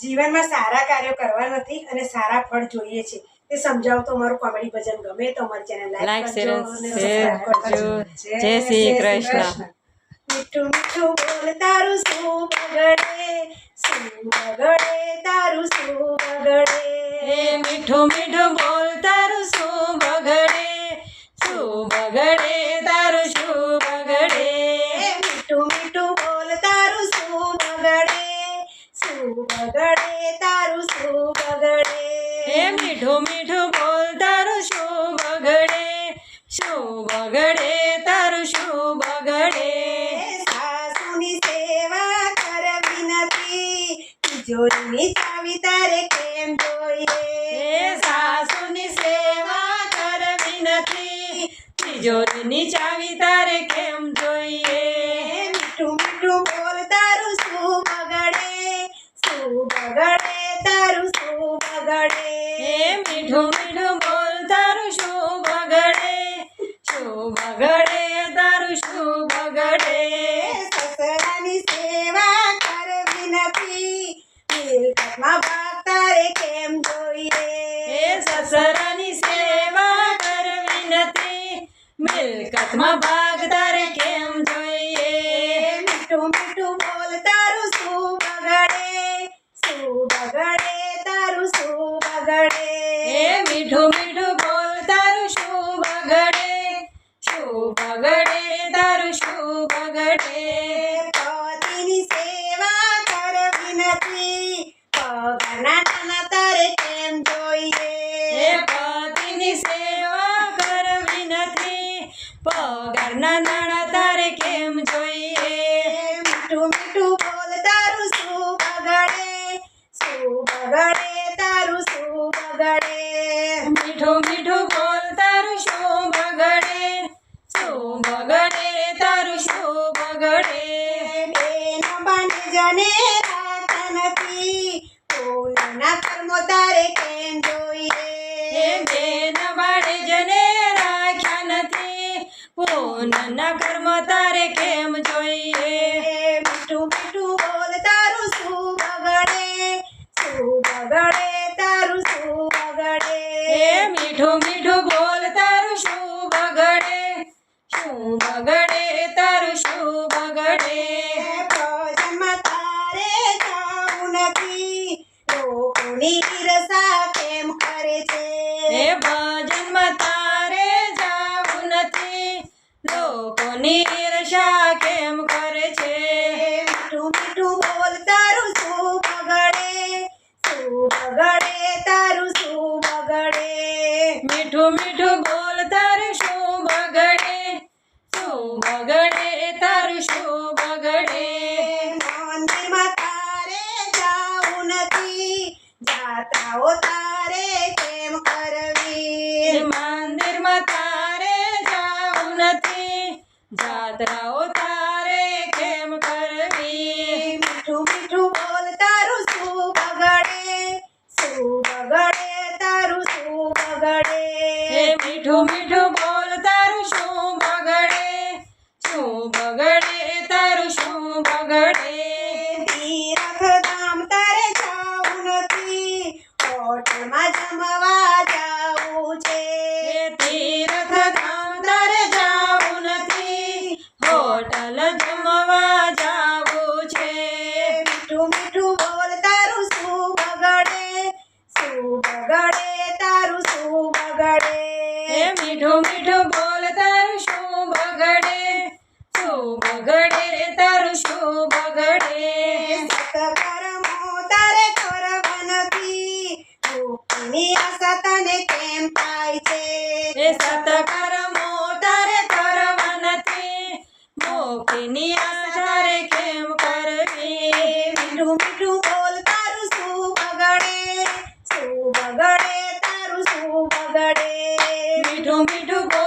જીવનમાં સારા કાર્યો કરવા નથી અને સારા ફળ જોઈએ છે. તે સમજાવતો અમારું કોમેડી ભજન ગમે તો અમારી ચેનલ લાઈક કરજો. જય શ્રી કૃષ્ણ. મીઠું મીઠું બોલ તારું શું બગડે? શું બગડે? તારું શું બગડે? મીઠું મીઠું બોલ તારું શું બગડે શું બગડે તારું શું બગડે એ મીઠું મીઠું બોલ તારું શું બગડે શું બગડે તારું શું બગડે? હે મીઠું મીઠું બોલ તારું શું બગડે? શું બગડે તારું શું બગડે? સાસુની સેવા કરવી નથી. તિજોરીની ચાવી તારે કેમ જોઈએ? સાસુની સેવા કરવી નથી. તિજોરીની ચાવી તારે કેમ જોઈએ એ મીઠું મીઠું બોલ તારું શું બગડે શું બગડે તારું શું બગડે એ મીઠું મીઠું બોલ તારું શું બગડે શું બગડે તારું શું બગડે સસરાની સેવા કરવી નથી મિલકતમાં બાપ તારે કેમ જોઈએ? એ સસરાની સેવા કરવી નથી. મિલકતમાં ભાગ તારે કેમ જોઈએ? મીઠું મીઠું બોલ તારું શું બગડે? શું બગડે? તારું શું બગડે? એ મીઠું મીઠું બોલ તારું શું બગડે? શું બગડે? તારું શું બગડે પતિની સેવા કરવી નથી પગારના નાના તારે કેમ એ જોઈએ પતિની સેવા કરવી નથી પગારના નાણાં તારે કેમ જોઈએ મીઠું મીઠું બોલ તારું શું બગડે શું બગડે તારું શું બગડે મીઠું મીઠું બોલ તારું શું બગડે શું બગડે તારું શું બગડે બેન બાને જને રાખતા નથી ફૂલના કર્મો જોઈએ? બેન બાળે જને રાખ્યા નથી? પૂનના કર્મ તારે કેમ જોઈએ મીઠું મીઠું બોલ તારું શું બગડે શું બગડે તારું શું બગડે એ મીઠું મીઠું બોલ તારું શું બગડે શું બગડે તારું શું બગડે ભજનમાં તારે જાવું નથી લોકોની ઈર્ષા કેમ કરે છે એ ભજનમાં તારે જાવું નથી. લોકોની ઈર્ષા કેમ કરે છે મીઠું મીઠું બોલ તારું શું બગડે શું બગડે તારું શું બગડે મીઠું મીઠું બોલ તારું શું બગડે શું બગડે તારું શું બગડે મંદિરમાં તારે જાવું નથી જાત્રાઓ તારે કેમ કરવી મંદિરમાં તારે જાવું નથી જાત્રાઓ તારે કેમ કરવી? મીઠું મીઠું બોલ તારું શું બગડે? શું બગડે તારું શું બગડે? મીઠું મીઠું બોલ તારું શું બગડે? શું બગડે તારું શું બગડે? તીર્થધામ તારે જાવું નથી. હોટલમાં જમવા જાવું છે એ તીર્થધામ તારે જાવું નથી હોટલ જમવા જાવું છે મીઠું મીઠું બોલ તારું શું બગડે શું બગડે તારું શું બગડે એ મીઠું બોલ તારું શું બગડે? શું બગડે તારું શું બગડે? સતકર્મો તારે કરવા નથી મુક્તિની આશા તને કેમ થાય છે? એ સતકર્મો તારે કરવા નથી મોક્ષની આશા રે કેમ કરવી We don't.